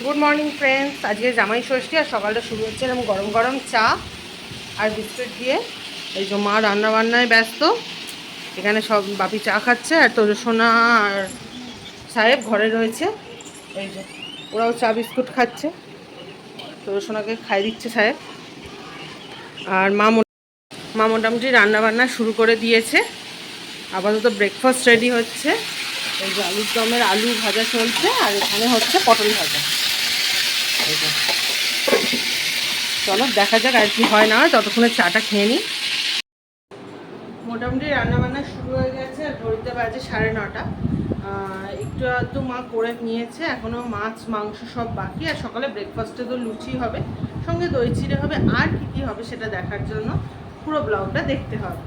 Good morning friends আজকে জামাই ষষ্ঠী আর সকালটা শুরু হচ্ছে এরকম গরম গরম চা আর বিস্কুট দিয়ে। এই যে মা রান্না বান্নায় ব্যস্ত। এখানে সব বাপি চা খাচ্ছে আর তোর সোনা আর সাহেব ঘরে রয়েছে। এই যে ওরাও চা বিস্কুট খাচ্ছে। তোর সোনাকে খাই দিচ্ছে সাহেব। আর মা মো- মোটামুটি রান্না বান্না শুরু করে দিয়েছে। আপাতত ব্রেকফাস্ট রেডি হচ্ছে। এই যে আলুর দমের আলু ভাজা চলছে, আর এখানে হচ্ছে পটল ভাজা। চলো, দেখা যাক আর কি হয় না ততক্ষণে চাটা খেয়ে নিই। মোটামুটি রান্নাবান্না শুরু হয়ে গেছে, আর ঘড়িতে বাজে সাড়ে নটা। একটু আধটু মা করে নিয়েছে এখনও মাছ, মাংস সব বাকি, আর সকালে ব্রেকফাস্টে তো লুচি হবে। সঙ্গে দই চিড়ে হবে, আর কি কী হবে সেটা দেখার জন্য পুরো ব্লগটা দেখতে হবে।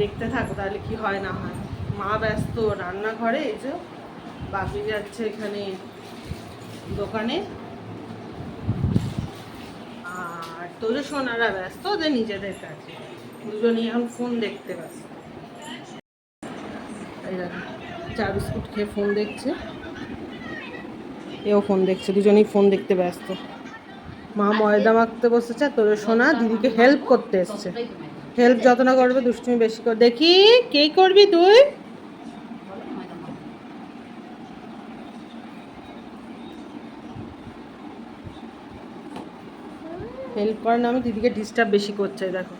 দেখতে থাকো তাহলে কি হয় না হয়। মা ব্যস্ত রান্নাঘরে, এই যে বাপি যাচ্ছে এখানে দোকানে। আর তোদের সোনারা ব্যস্ত, ওদের নিজেদের কাছে দুজনেই এখন ফোন দেখতে ব্যস্ত। চা বিস্কুট খেয়ে ফোন দেখছে। এও ফোন দেখছে, দুজনেই ফোন দেখতে ব্যস্ত। মা ময়দা মাখতে বসেছে তোদের সোনা দিদিকে হেল্প করতে এসছে। হেল্প যত না করবে, দুষ্টুমি বেশি কর দেখি, কে করবি তুই? হেল্প করার নামে দিদিকে ডিস্টার্ব বেশি করছে, দেখো।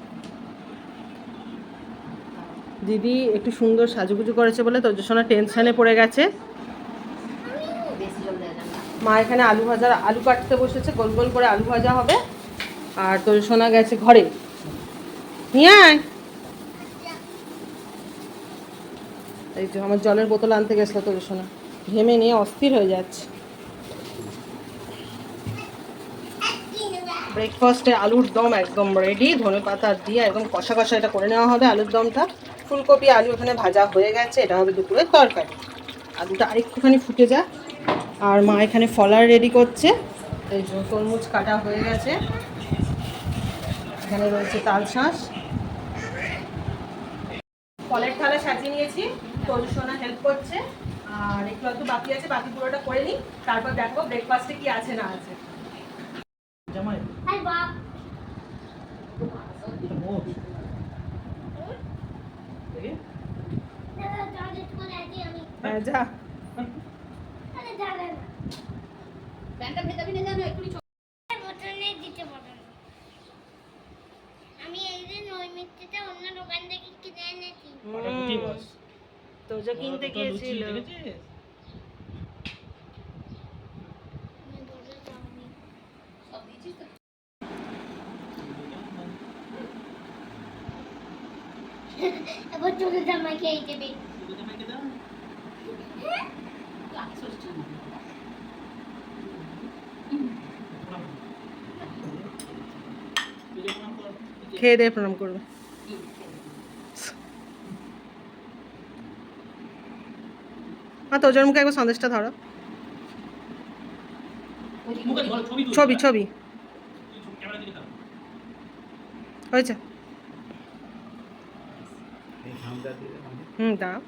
দিদি একটু সুন্দর সাজুগুজু করেছে বলে তোর সোনা টেনশনে পড়ে গেছে। মা এখানে আলু ভাজা, আলু কাটতে বসেছে, গোল গোল করে আলু ভাজা হবে। আর তোর সোনা গেছে ঘরে। নিয়ে আয়। এই আমার জলের বোতল আনতে গেছিল তোর সোনা। ঘেমে নিয়ে অস্থির হয়ে যাচ্ছে। ব্রেকফাস্টে আলুর দম একদম রেডি ধনে পাতা দিয়ে একদম কষা কষা এটা করে নেওয়া হবে আলুর দমটা। ফুলকপি, আলু এখানে ভাজা হয়ে গেছে, এটা হবে দুপুরের তরকারি। আলুটা আরেকটুখানি ফুটে যাক। আর মা এখানে ফলার রেডি করছে। এই যে তরমুজ কাটা হয়ে গেছে। এখানে রয়েছে তাল শাঁস। ফলের থালা সাজিয়ে নিয়েছি। তোর সোনা হেল্প করছে। আর একটু একটু বাকি আছে, বাকি পুরোটা করে নিই। তারপর দেখো ব্রেকফাস্টে কি আছে না আছে। জামাই আরে বাপ এটা মোট দেখি দাদা টয়লেট করে আছি আমি হ্যাঁ, যা আরে দাদা না প্যান্টটা ভেজাবি না জানো একটু বোতলে দিতে পারব না। আমি এই দিন ওই মিষ্টিটা অন্য দোকান থেকে কিনে এনেছি ওটা গুটি বস। তো যে কিনতে গিয়েছিল। এবার চলে জামাই খেয়ে দেবে দুটো জামাইকে দাও। লাগে ষষ্ঠী প্রণাম। তুই যে প্রণাম কর। খেয়ে দিয়ে প্রণাম করবে। মা, তোর মুখে একবার সন্দেশটা ধরো। ছবি ছবি। হয়েছে। হুম তোমার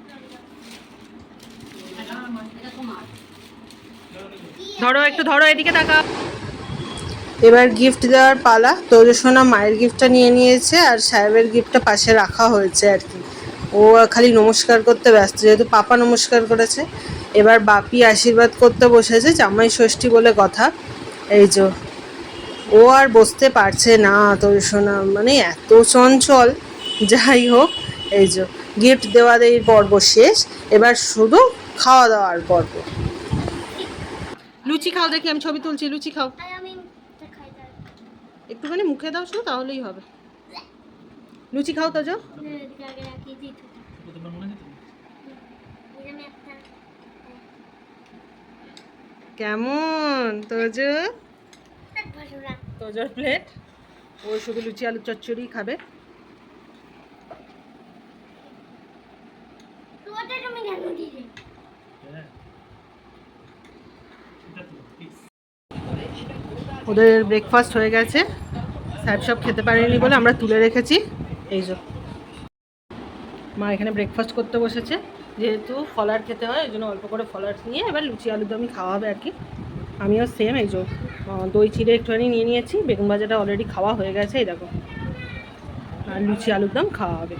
ধরো, একটু ধরো, এদিকে তাকা এবার গিফট দেওয়ার পালা। সোনা মায়ের গিফটটা নিয়ে নিয়েছে আর সাহেবের গিফটটা পাশে রাখা হয়েছে আর কি। ও খালি নমস্কার করতে ব্যস্ত, যেহেতু পাপা নমস্কার করেছে। এবার বাপি আশীর্বাদ করতে বসেছে, জামাই ষষ্ঠী বলে কথা। এই যে, ও আর বসতে পারছে না সোনা মানে এত চঞ্চল। যাই হোক, এই যে গিফট দেওয়া দেওয়ির পর্ব শেষ। এবার শুধু খাওয়া দাওয়ার পর্ব। লুচি খাও দেখি, আমি ছবি তুলছি, লুচি খাও আর আমি দেখাই দাও একটুখানি মুখে দাও শুধু তাহলেই হবে। লুচি খাও তো যো মনে কেমন তোজো তোজোর প্লেট ও শুধু লুচি আলু চচ্চড়ি খাবে। তুমি কেন দিলে হ্যাঁ। এটা তো, please। ওদের ব্রেকফাস্ট হয়ে গেছে। সাহেব সব খেতে পারেনি বলে আমরা তুলে রেখেছি। এই যে। মা এখানে ব্রেকফাস্ট করতে বসেছে। যেহেতু ফলার খেতে হয়, এই জন্য অল্প করে ফলার নিয়ে এবার লুচি, আলুর দমই খাওয়া হবে আর কি। আমিও সেম এই যে দই, চিড়ে একটুখানি নিয়ে নিয়েছি। বেগুন ভাজাটা অলরেডি খাওয়া হয়ে গেছে, এই দেখো। আর লুচি, আলুর দম খাওয়া হবে।